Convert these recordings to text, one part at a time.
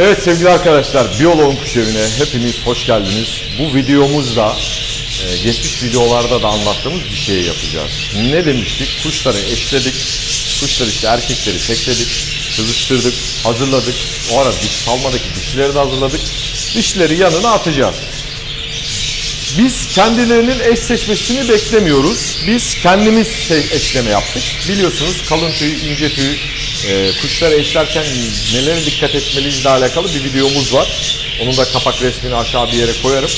Evet sevgili arkadaşlar, Biyoloğun Kuş Evi'ne hepiniz hoş geldiniz. Bu videomuzda e, geçmiş videolarda da anlattığımız bir şey yapacağız. Ne demiştik? Kuşları eşledik. Kuşları işte erkekleri tekledik, kızıştırdık, hazırladık. O ara diş salmadaki dişleri de hazırladık. Dişleri yanına atacağız. Biz kendilerinin eş seçmesini beklemiyoruz. Biz kendimiz eşleme yaptık. Biliyorsunuz kalın tüy, ince tüy, e, kuşları eşlerken nelere dikkat etmeliyizle alakalı bir videomuz var. Onun da kapak resmini aşağı bir yere koyarım.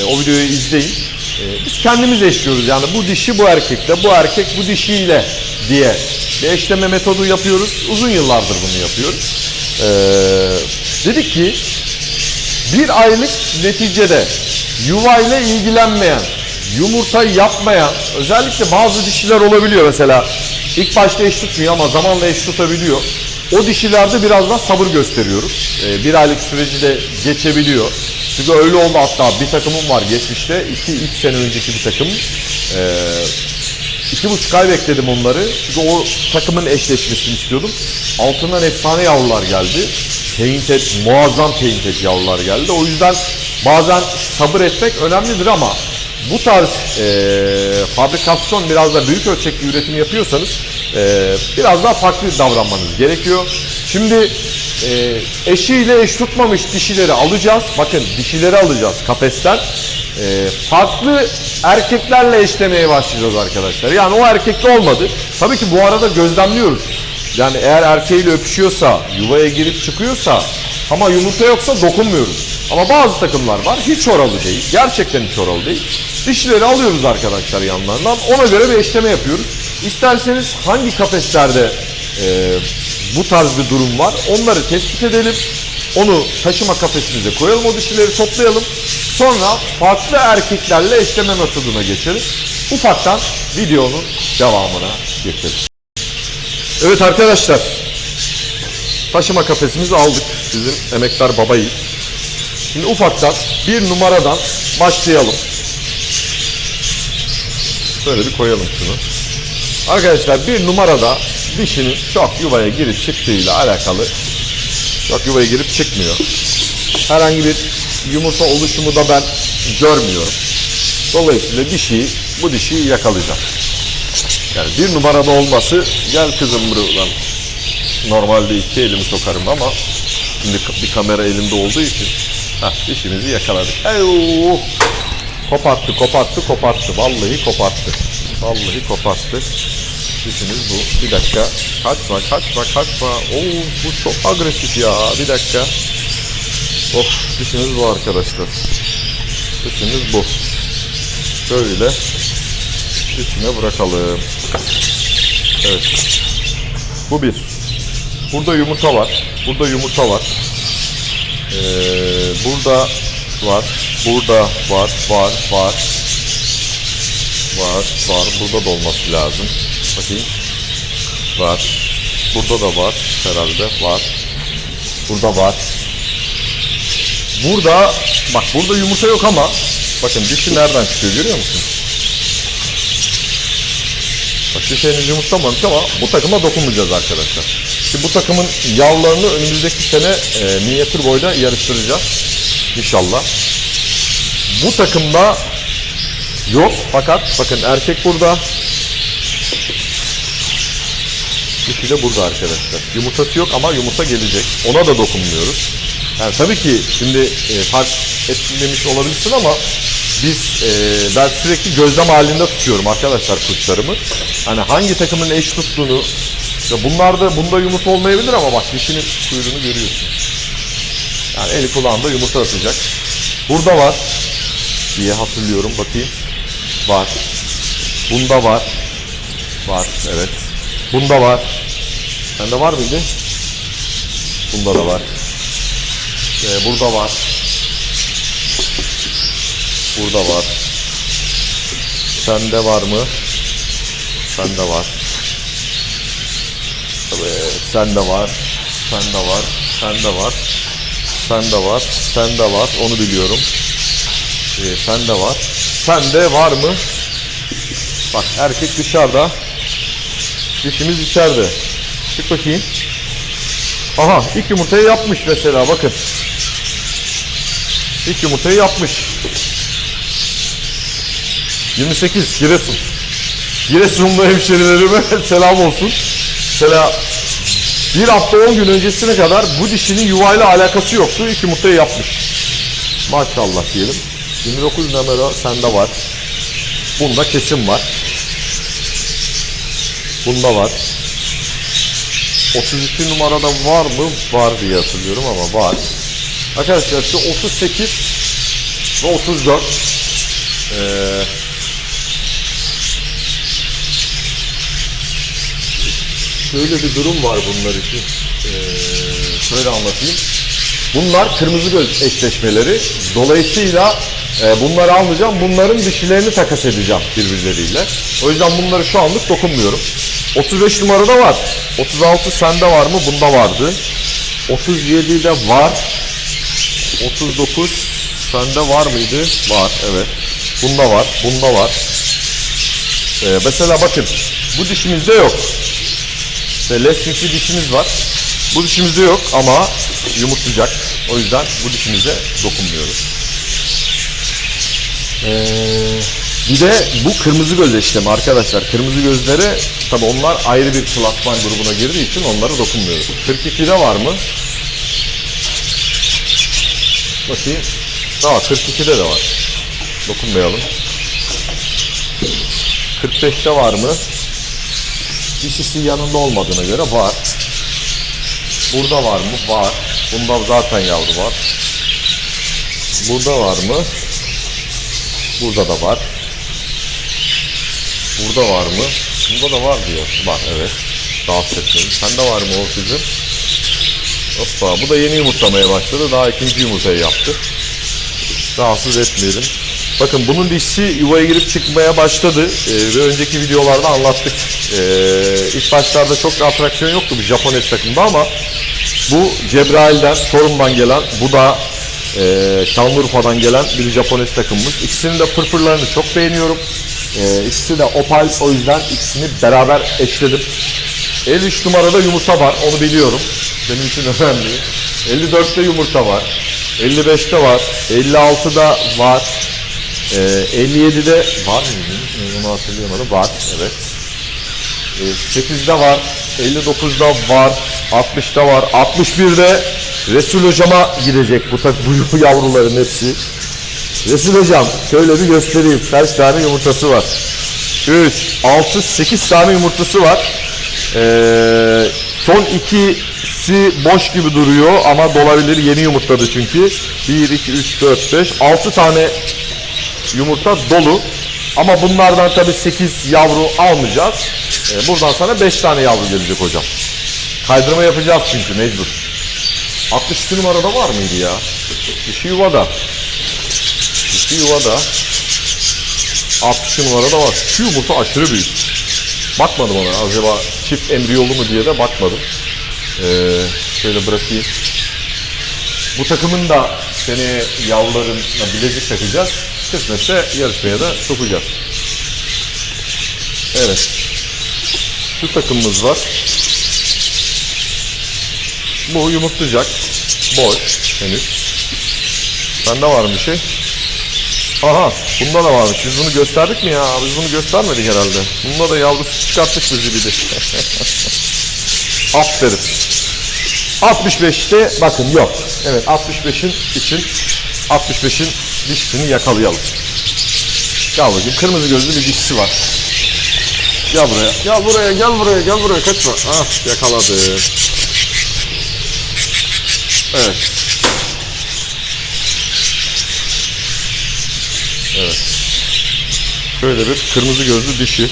E, o videoyu izleyin. E, biz kendimiz eşliyoruz yani bu dişi bu erkekle, bu erkek bu dişiyle diye bir eşleme metodu yapıyoruz. Uzun yıllardır bunu yapıyoruz. E, dedik ki bir aylık neticede yuvayla ilgilenmeyen, yumurta yapmayan, özellikle bazı dişiler olabiliyor mesela. İlk başta eş tutmuyor ama zamanla eş tutabiliyor. O dişilerde biraz daha sabır gösteriyoruz. Ee, bir aylık süreci de geçebiliyor. Çünkü öyle oldu hatta bir takımım var geçmişte. 2-3 sene önceki bir takım. Ee, İki buçuk ay bekledim onları. Çünkü o takımın eşleşmesini istiyordum. Altından efsane yavrular geldi. Painted, muazzam painted yavrular geldi. O yüzden bazen sabır etmek önemlidir ama bu tarz eee, fabrikasyon biraz da büyük ölçekli üretim yapıyorsanız eee, biraz daha farklı davranmanız gerekiyor. Şimdi eee, eşiyle eş tutmamış dişileri alacağız. Bakın dişileri alacağız kafesten. Eee, farklı erkeklerle eşlemeye başlayacağız arkadaşlar. Yani o erkekli olmadı. Tabii ki bu arada gözlemliyoruz. Yani eğer erkeğiyle öpüşüyorsa, yuvaya girip çıkıyorsa ama yumurta yoksa dokunmuyoruz. Ama bazı takımlar var hiç oralı değil. Gerçekten hiç oralı değil. Dişileri alıyoruz arkadaşlar yanlarından. Ona göre bir eşleme yapıyoruz. İsterseniz hangi kafeslerde e, bu tarz bir durum var onları tespit edelim. Onu taşıma kafesimize koyalım o dişileri toplayalım. Sonra farklı erkeklerle eşleme metoduna geçelim. Ufaktan videonun devamına geçelim. Evet arkadaşlar. Taşıma kafesimizi aldık. Bizim emektar baba yiğit. Şimdi ufaktan bir numaradan başlayalım. Şöyle bir koyalım şunu. Arkadaşlar bir numarada dişinin çok yuvaya girip çıktığıyla alakalı çok yuvaya girip çıkmıyor. Herhangi bir yumurta oluşumu da ben görmüyorum. Dolayısıyla dişiyi, bu dişiyi yakalayacağım. Yani bir numarada olması gel kızım buradan. Normalde iki elimi sokarım ama şimdi bir kamera elimde olduğu için heh, dişimizi yakaladık. Eyvah! Koparttı, koparttı, koparttı. Vallahi koparttı. Vallahi koparttı. Dişimiz bu. Bir dakika. Kaçma, kaçma, kaçma. Oo, bu çok agresif ya. Bir dakika. Of, dişimiz bu arkadaşlar. Dişimiz bu. Şöyle içine bırakalım. Evet. Bu bir. Burada yumurta var. Burada yumurta var. Ee, burada var. Burada var. Var. Var. Var. Var. Burada da olması lazım. Bakayım. Var. Burada da var. Herhalde var. Burada var. Burada bak burada yumurta yok ama bakın dişi nereden çıkıyor görüyor musun? Bak dişi henüz yumurtlamamış ama bu takıma dokunmayacağız arkadaşlar. Şimdi bu takımın yavrularını önümüzdeki sene e, minyatür boyda yarıştıracağız. İnşallah. Bu takımda yok fakat bakın erkek burada. Dişi de burada arkadaşlar. Yumurtası yok ama yumurta gelecek. Ona da dokunmuyoruz. Yani tabii ki şimdi e, fark etmemiş olabilirsin ama biz e, ben sürekli gözlem halinde tutuyorum arkadaşlar kuşlarımı. Hani hangi takımın eş tuttuğunu ya bunlarda bunda yumurta olmayabilir ama bak dişinin kuyruğunu görüyorsun. Yani eli kulağında yumurta atacak. Burada var diye hatırlıyorum bakayım. Var. Bunda var. Var evet. Bunda var. Sende var mıydı? Bunda da var. Ee, burada var. Burada var. Sende var mı? Sende var. Evet, sende var. Sende var. Sende var. Sende var. Sende var. Onu biliyorum. Ee, sende var. Sende var mı? Bak erkek dışarıda. Dişimiz içeride. Çık bakayım. Aha ilk yumurtayı yapmış mesela bakın. İlk yumurtayı yapmış. 28 Giresun. Giresunlu hemşerilerime selam olsun. Mesela bir hafta 10 gün öncesine kadar bu dişinin yuvayla alakası yoktu. İlk yumurtayı yapmış. Maşallah diyelim. 29 numara sende var. Bunda kesim var. Bunda var. 32 numarada var mı? Var diye hatırlıyorum ama var. Arkadaşlar şu 38 ve 34 ee, şöyle bir durum var bunlar için. Ee, şöyle anlatayım. Bunlar kırmızı göz eşleşmeleri. Dolayısıyla e, bunları almayacağım. Bunların dişilerini takas edeceğim birbirleriyle. O yüzden bunları şu anlık dokunmuyorum. 35 numarada var. 36 sende var mı? Bunda vardı. 37'de var. 39 sende var mıydı? Var evet. Bunda var. Bunda var. Ee, mesela bakın bu dişimizde yok. İşte Leslink'li dişimiz var. Bu dişimizde yok ama yumurtlayacak. O yüzden bu dişimize dokunmuyoruz. Ee, bir de bu kırmızı göz eşlemi arkadaşlar. Kırmızı gözleri tabi onlar ayrı bir klasman grubuna girdiği için onlara dokunmuyoruz. 42'de var mı? Bakayım. Aa 42'de de var. Dokunmayalım. 45'te var mı? Dişisi yanında olmadığına göre var. Burada var mı? Var. Bunda zaten yavru var. Burada var mı? Burada da var. Burada var mı? Bunda da var diyor. Var evet. Rahatsız etmeyin. Sende var mı o sizin? Hoppa bu da yeni yumurtlamaya başladı. Daha ikinci yumurtayı yaptı. Rahatsız etmeyelim. Bakın bunun dişisi yuvaya girip çıkmaya başladı. Ee, ve önceki videolarda anlattık. Ee, ilk başlarda çok bir atraksiyon yoktu bu Japones takımda ama bu Cebrail'den, Çorum'dan gelen, bu da e, Şanlıurfa'dan gelen bir Japones takımımız. İkisinin de pırpırlarını çok beğeniyorum. Ee, ikisi de opal o yüzden ikisini beraber eşledim. 53 numarada yumurta var onu biliyorum. Benim için önemli. 54'te yumurta var. 55'te var. 56'da var. Ee, 57'de var mıydı? Onu hatırlayamadım. Var. Evet. Ee, 8'de var. 59'da var. 60'da var. 61'de Resul hocama gidecek bu, bu yavruların hepsi. Resul hocam şöyle bir göstereyim. Kaç tane yumurtası var? 3, 6, 8 tane yumurtası var. Ee, son ikisi boş gibi duruyor ama dolabilir. Yeni yumurtladı çünkü. 1, 2, 3, 4, 5, 6 tane yumurta dolu. Ama bunlardan tabii 8 yavru almayacağız. Ee, buradan sana 5 tane yavru gelecek hocam. Kaydırma yapacağız çünkü mecbur. 62 numarada var mıydı ya? Dişi yuvada. Dişi yuvada. 62 numarada var. Şu yumurta aşırı büyük. Bakmadım ona acaba çift embriyolu mu diye de bakmadım. Ee, şöyle bırakayım. Bu takımın da seni yavrularına bilezik takacağız. Kısmetse yarışmaya da sokacağız. Evet. Şu takımımız var. Bu yumurtlayacak. Boş henüz. Sende var mı bir şey? Aha bunda da varmış. Biz bunu gösterdik mi ya? Biz bunu göstermedik herhalde. Bunda da yavrusu çıkarttık bizi bir de. Aferin. 65'te bakın yok. Evet 65'in için 65'in dişisini yakalayalım. Gel bakayım kırmızı gözlü bir dişisi var. Gel buraya. Gel buraya gel buraya gel buraya kaçma. Ah yakaladı. Evet. Evet. Şöyle bir kırmızı gözlü dişi.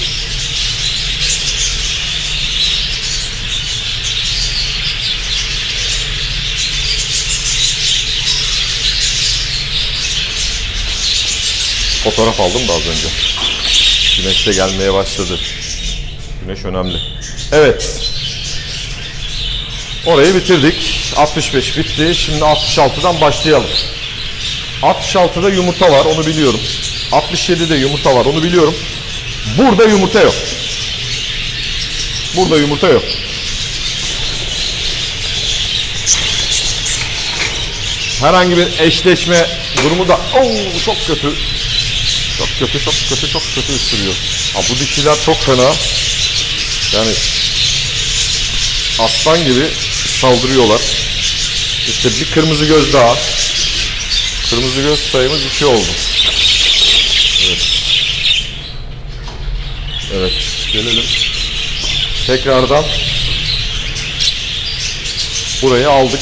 Fotoğraf aldım da az önce. Güneş de gelmeye başladı. Güneş önemli. Evet. Orayı bitirdik. 65 bitti. Şimdi 66'dan başlayalım. 66'da yumurta var onu biliyorum. 67'de yumurta var onu biliyorum. Burada yumurta yok. Burada yumurta yok. Herhangi bir eşleşme durumu da Oo, çok kötü. Kötü, çok kötü, çok kötü ısırıyor. Ha, bu dişiler çok fena. Yani aslan gibi saldırıyorlar. İşte bir kırmızı göz daha. Kırmızı göz sayımız iki oldu. Evet. Evet, gelelim. Tekrardan burayı aldık.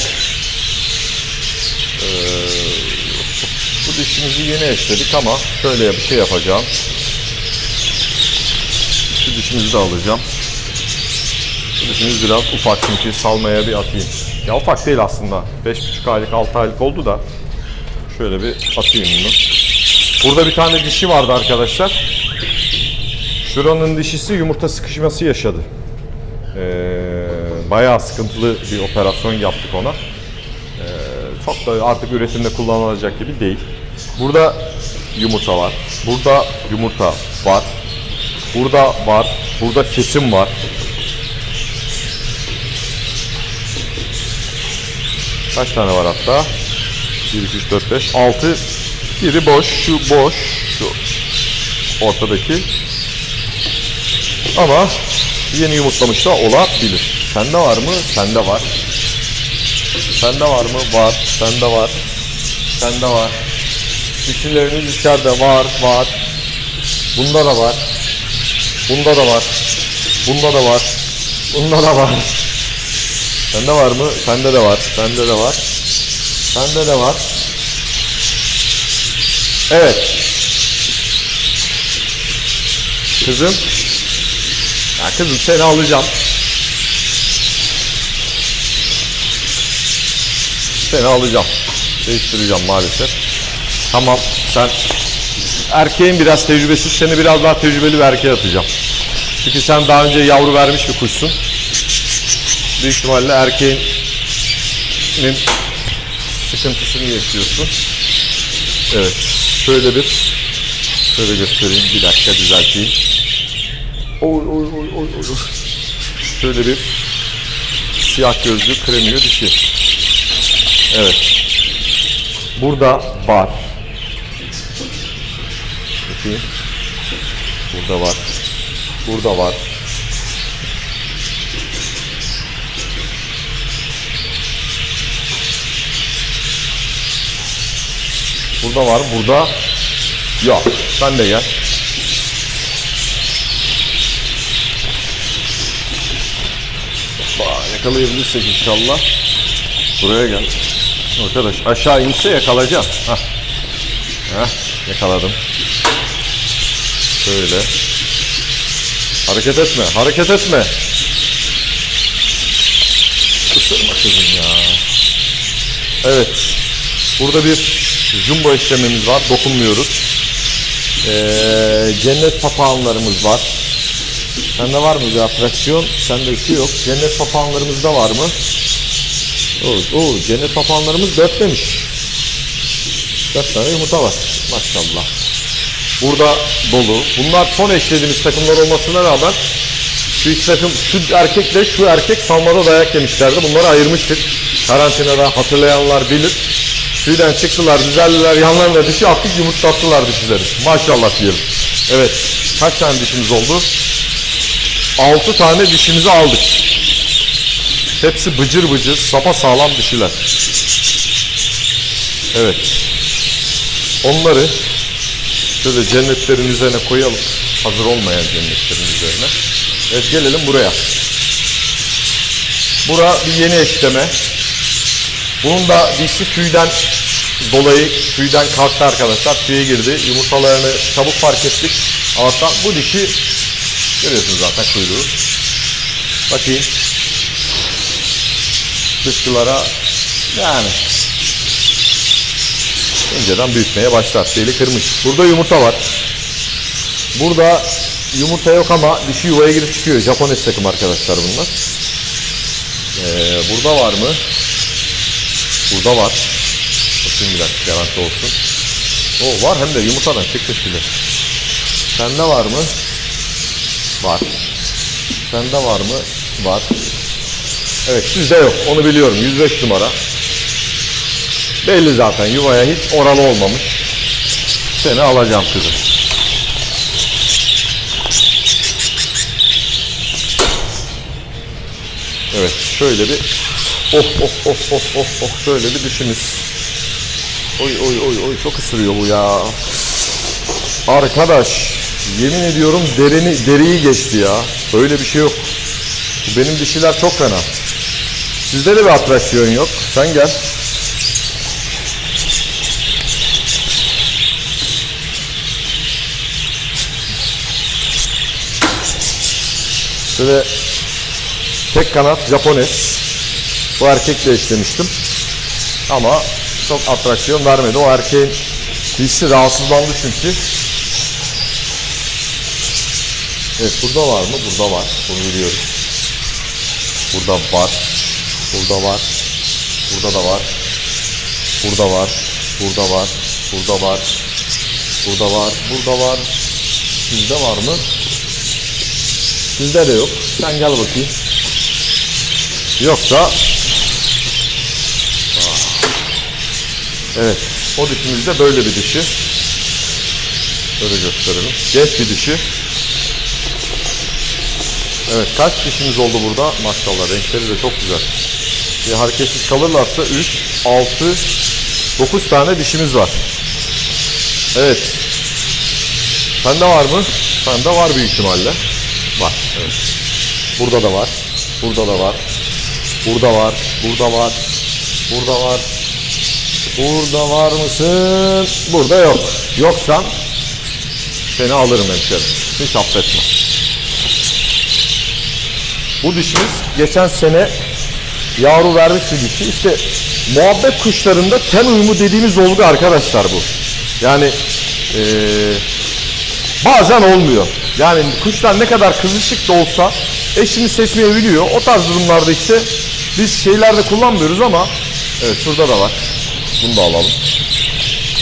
Bu dişimizi yeni eşledik ama şöyle bir şey yapacağım. Şu dişimizi de alacağım. Bu dişimiz biraz ufak çünkü salmaya bir atayım. Ya ufak değil aslında. 5,5 aylık 6 aylık oldu da. Şöyle bir atayım bunu. Burada bir tane dişi vardı arkadaşlar. Şuranın dişisi yumurta sıkışması yaşadı. Ee, bayağı sıkıntılı bir operasyon yaptık ona. Ee, çok da artık üretimde kullanılacak gibi değil. Burada yumurta var. Burada yumurta var. Burada var. Burada kesim var. Kaç tane var hatta? 1, 2, 3, 4, 5, 6. Biri boş, şu boş, şu ortadaki. Ama yeni yumurtlamış da olabilir. Sende var mı? Sende var. Sende var mı? Var. Sende var. Sende var. Dişileriniz içeride var, var. Bunda da var. Bunda da var. Bunda da var. Bunda da var. Sende var mı? Sende de var. Sende de var. Sende de var. Evet. Kızım. Ya kızım seni alacağım. Seni alacağım. Değiştireceğim maalesef. Tamam sen erkeğin biraz tecrübesiz seni biraz daha tecrübeli bir erkeğe atacağım. Çünkü sen daha önce yavru vermiş bir kuşsun. Büyük ihtimalle erkeğin sıkıntısını yaşıyorsun. Evet. Şöyle bir şöyle göstereyim. Bir dakika düzelteyim. Oy oy oy oy oy. Şöyle bir siyah gözlü kremiyo dişi. Evet. Burada var. Bakayım. Burada var. Burada var. Burada var. Burada yok. Sen de gel. Hoppa, Yakalayabilirsek inşallah. Buraya gel. Arkadaş aşağı inse yakalayacağım. Hah. Hah, yakaladım. Şöyle. Hareket etme, hareket etme. Isırma kızım ya. Evet. Burada bir jumbo işlemimiz var. Dokunmuyoruz. Ee, cennet papağanlarımız var. Sende var mı bir atraksiyon? Sende iki yok. Cennet papağanlarımızda var mı? Oo, cennet papağanlarımız dört demiş. Dört tane yumurta var. Maşallah. Burada dolu. Bunlar son eşlediğimiz takımlar olmasına rağmen şu iki takım, şu erkekle şu erkek salmada dayak yemişlerdi. Bunları ayırmıştık. Karantinada hatırlayanlar bilir. Tüyden çıktılar, düzeldiler, yanlarına dişi attık, yumurtlattılar dişileri. Maşallah diyelim. Evet, kaç tane dişimiz oldu? 6 tane dişimizi aldık. Hepsi bıcır bıcır, sapa sağlam dişiler. Evet. Onları şöyle cennetlerin üzerine koyalım. Hazır olmayan cennetlerin üzerine. Evet gelelim buraya. Bura bir yeni eşleme. Bunun da dişi tüyden dolayı tüyden kalktı arkadaşlar. Tüye girdi. Yumurtalarını çabuk fark ettik. Allah'tan bu dişi görüyorsunuz zaten kuyruğu. Bakayım. Dışkılara yani önceden büyütmeye başlar. Deli kırmış. Burada yumurta var. Burada yumurta yok ama dişi yuvaya girip çıkıyor. Japon et takım arkadaşlar bunlar. Ee, burada var mı? Burada var. Bakayım bir dakika garanti olsun. O var hem de yumurtadan çıkmış bile. Sende var mı? Var. Sende var mı? Var. Evet sizde yok. Onu biliyorum. 105 numara. Belli zaten yuvaya hiç oralı olmamış. Seni alacağım kızım. Evet şöyle bir oh oh oh oh oh oh şöyle bir dişimiz. Oy oy oy oy çok ısırıyor bu ya. Arkadaş yemin ediyorum derini deriyi geçti ya. Böyle bir şey yok. Benim dişiler çok fena. Sizde de bir atraksiyon yok. Sen gel. Şöyle tek kanat Japones. Bu erkekle eşlemiştim. Ama çok atraksiyon vermedi. O erkeğin dişi rahatsızlandı çünkü. Evet burada var mı? Burada var. Bunu biliyorum. Burada var. Burada var. Burada da var. Burada var. Burada var. Burada var. Burada var. Burada var. Sizde var mı? Sizde de yok. Sen gel bakayım. Yoksa Evet. O dişimizde böyle bir dişi. Böyle gösterelim. Genç bir dişi. Evet kaç dişimiz oldu burada? Maşallah renkleri de çok güzel. Bir hareketsiz kalırlarsa 3, 6, 9 tane dişimiz var. Evet. Sende var mı? Sende var büyük ihtimalle. Var. Evet. Burada da var. Burada da var. Burada var. Burada var. Burada var. Burada var mısın? Burada yok. Yoksan seni alırım hemşerim. Hiç affetme. Bu dişimiz geçen sene yavru vermiş bir dişi. İşte muhabbet kuşlarında ten uyumu dediğimiz olgu arkadaşlar bu. Yani eee, bazen olmuyor. Yani kuşlar ne kadar kızışık da olsa eşini seçmeyebiliyor. O tarz durumlarda işte biz şeylerde kullanmıyoruz ama evet şurada da var. Bunu da alalım.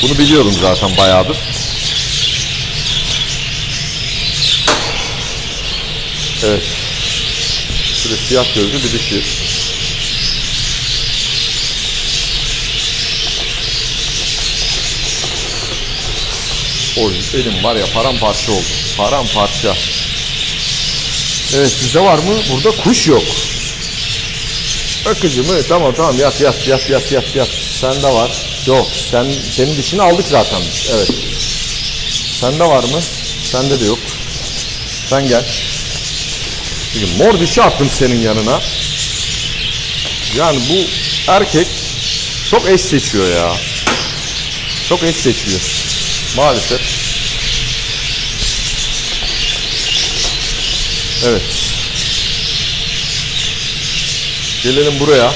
Bunu biliyorum zaten bayağıdır. Evet. Şöyle siyah gözlü bir dişi. Oy elim var ya paramparça oldu. Paramparça. Evet sizde var mı? Burada kuş yok. Akıcı mı? Tamam tamam yat yat yat yat yat yat. Sende var. Yok. Sen senin dişini aldık zaten. biz. Evet. Sende var mı? Sende de yok. Sen gel. Şimdi mor dişi attım senin yanına. Yani bu erkek çok eş seçiyor ya. Çok eş seçiyor. Maalesef. Evet. Gelelim buraya.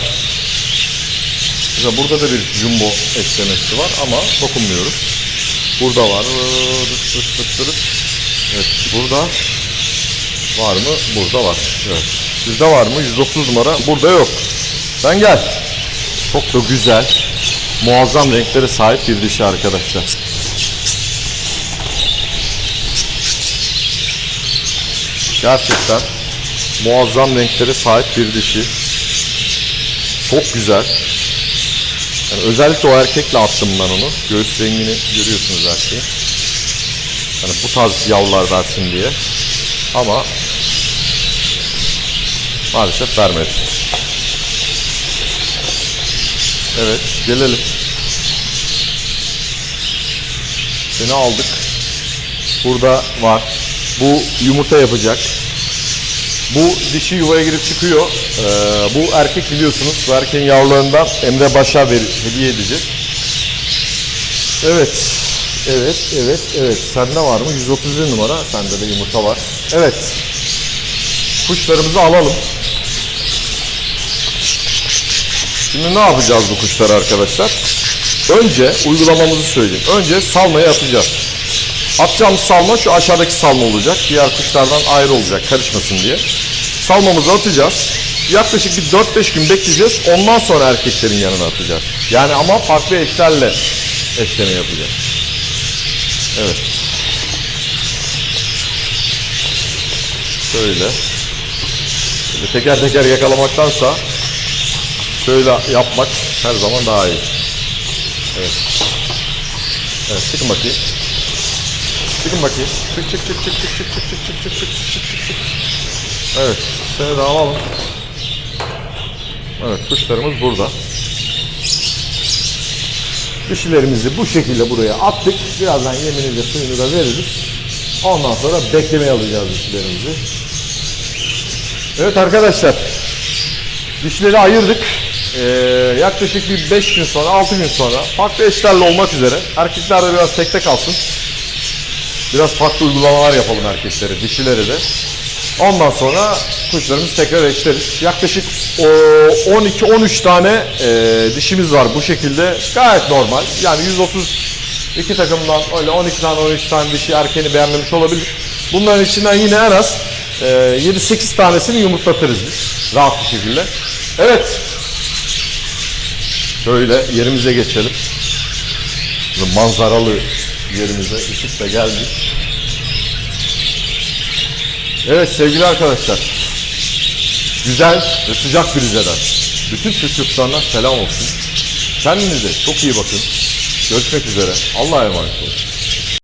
Mesela burada da bir jumbo eklemesi var ama dokunmuyoruz. Burada var. Evet burada var mı? Burada var. Evet. Sizde var mı? 130 numara. Burada yok. Sen gel. Çok da güzel. Muazzam renklere sahip bir dişi arkadaşlar. Gerçekten muazzam renklere sahip bir dişi. Çok güzel. Yani özellikle o erkekle attım ben onu. Göğüs rengini görüyorsunuz erkeğin. Yani bu tarz yavrular versin diye. Ama maalesef vermedi. Evet, gelelim. Seni aldık. Burada var. Bu yumurta yapacak. Bu dişi yuvaya girip çıkıyor. Ee, bu erkek biliyorsunuz. Bu erkeğin yavrularından Emre Baş'a ver, hediye edecek. Evet. Evet, evet, evet. Sende var mı? 131 numara. Sende de yumurta var. Evet. Kuşlarımızı alalım. Şimdi ne yapacağız bu kuşları arkadaşlar? Önce uygulamamızı söyleyeyim. Önce salmayı atacağız. Atacağımız salma şu aşağıdaki salma olacak. Diğer kuşlardan ayrı olacak karışmasın diye. Salmamızı atacağız. Yaklaşık bir 4-5 gün bekleyeceğiz. Ondan sonra erkeklerin yanına atacağız. Yani ama farklı eşlerle eşleme yapacağız. Evet. Şöyle. Şöyle teker teker yakalamaktansa şöyle yapmak her zaman daha iyi. Evet. Evet çıkın bakayım. Çıkın bakayım. Çık çık çık çık çık çık çık çık çık çık çık çık çık çık. Evet. Seni de alalım. Evet kuşlarımız burada. Dişilerimizi bu şekilde buraya attık. Birazdan yemini suyunu da veririz. Ondan sonra beklemeye alacağız dişilerimizi. Evet arkadaşlar. Dişleri ayırdık. Ee, yaklaşık bir 5 gün sonra, 6 gün sonra farklı eşlerle olmak üzere. Erkekler de biraz tekte kalsın. Biraz farklı uygulamalar yapalım erkeklere, dişilere de. Ondan sonra kuşlarımızı tekrar eşleriz. Yaklaşık o, 12-13 tane e, dişimiz var bu şekilde. Gayet normal. Yani 132 takımdan öyle 12 tane 13 tane dişi erkeğini beğenmemiş olabilir. Bunların içinden yine en az e, 7-8 tanesini yumurtlatırız biz. Rahat bir şekilde. Evet. Şöyle yerimize geçelim. Manzaralı yerimize ışık da geldi. Evet sevgili arkadaşlar. Güzel ve sıcak bir Rize'den. Bütün Türk selam olsun. Kendinize çok iyi bakın. Görüşmek üzere. Allah'a emanet olun.